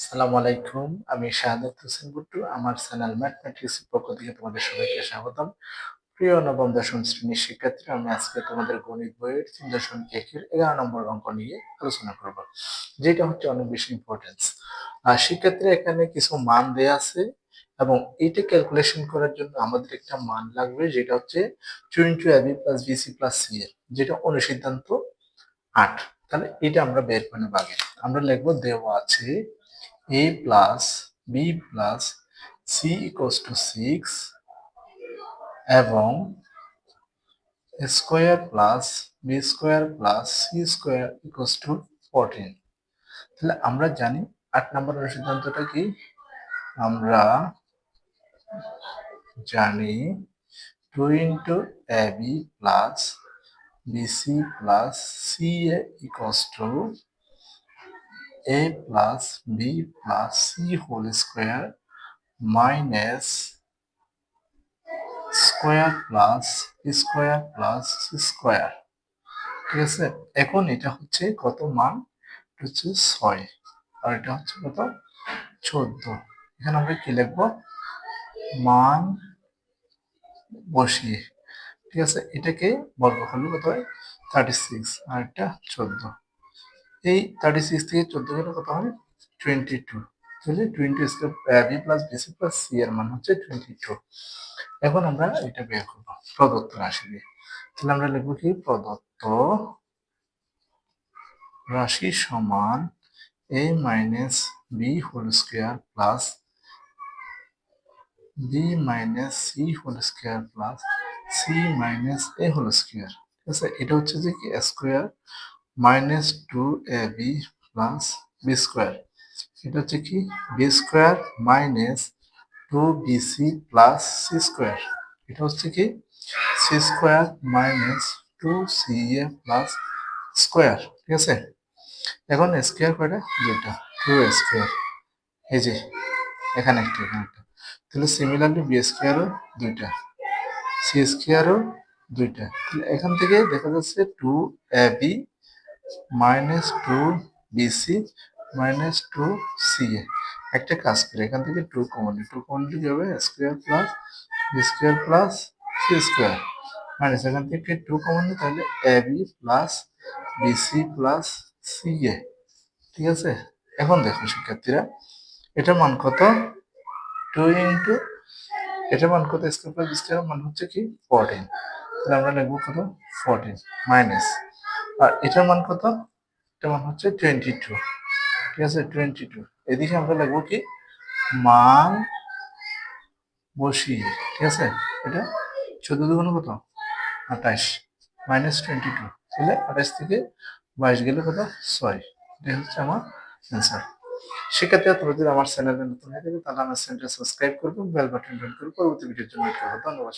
আসসালামু আলাইকুম, আমি শাহাদাত হোসেন গুট্টু আমার চ্যানেল ম্যাথমেটিক্স পক্ষ থেকে তোমাদের সবাইকে স্বাগতম। প্রিয় নবম, দশম শ্রেণির শিক্ষার্থী, আমি আজকে তোমাদের গণিত বইয়ের তিন দশমিক একের এগারো নম্বর অঙ্ক নিয়ে আলোচনা করব, যেটা হচ্ছে অনেক বেশি ইম্পর্টেন্স আর শিক্ষার্থীরা এখানে কিছু মান দেয়া আছে এবং এটা ক্যালকুলেশন করার জন্য আমাদের একটা মান লাগবে, যেটা হচ্ছে twenty AB plus BC plus C এর যেটা অনুসিদ্ধান্ত আট। তাহলে এটা আমরা বের করে আগে। আমরা লিখব দেওয়া আছে a plus b plus c equals to 6 এবং square plus B square plus C square equals to fourteen তাহলে আমরা জানি আট নম্বর সিদ্ধান্তটা কি? আমরা জানি two into A B plus BC plus C A equals to a plus b plus c whole square minus square plus square plus square ঠিক আছে? এখন এটা হচ্ছে কত মান? হচ্ছে ছয়। আর এটা হচ্ছে কত? চোদ্দ। এখানে আমরা কি লিখব? মান বসিয়ে। ঠিক আছে? এটাকে বর্গ করলে কত হয়? থার্টি সিক্স আর এটা চোদ্দ। এই থার্টি সিক্স থেকে চোদ্দ গেলে কত হবে টোয়েন্টি টু তাহলে twenty square B plus BC plus C এর মান হচ্ছে টোয়েন্টি টু এখন আমরা এটা বের করব, প্রদত্ত রাশি দিয়ে। তাহলে আমরা লিখব কি? প্রদত্ত রাশি সমান A minus B whole square plus B minus C whole square plus C minus A whole square ঠিক আছে? এটা হচ্ছে যে কি? Square minus two A B plus B square এটা হচ্ছে কি? B square minus two BC plus C square এটা হচ্ছে কি? C square minus two C A plus square ঠিক আছে? এখন স্কোয়ার কয়টা? দুইটা। টু স্কোয়ার এই যে, এখানে একটা এখানে একটা। তাহলে সিমিলারলি বি স্কোয়ারও দুইটা। সি স্কোয়ারও দুইটা। তাহলে এখান থেকে দেখা যাচ্ছে two A B minus two BC minus two C A. একটা কাজ করে, এখান থেকে টু কমন টু কমন কি হবে? Square plus B square plus C square. Minus, এখান থেকে টু কমন তাহলে A B plus BC plus C A. ঠিক আছে? এখন দেখো শিক্ষার্থীরা, এটার মান কত? টু ইন্টু, এটার মান কত? স্কোয়ার প্লাস বি স্কোয়ার মান হচ্ছে কি? ফোরটিন। তাহলে আমরা লিখব কত? ফোরটিন। মাইনাস আর এটার মান কত? এটার মান হচ্ছে টোয়েন্টি টু ঠিক আছে? টোয়েন্টি টু এদিকে আমরা লিখব কি? মান বসিয়ে। ঠিক আছে? এটা চোদ্দ দুগুণ কত? আঠাশ মাইনাস টোয়েন্টি টু তাহলে আঠাশ থেকে বাইশ গেলে কত? ছয়। এটা হচ্ছে আমার অ্যান্সার শিক্ষার্থীরা তোমরা যদি আমার চ্যানেলে নতুন হয়ে থাকে তাহলে আমার চ্যানেলটা সাবস্ক্রাইব করবে বেল বাটন বেল করে পরবর্তী ভিডিওর জন্য ধন্যবাদ।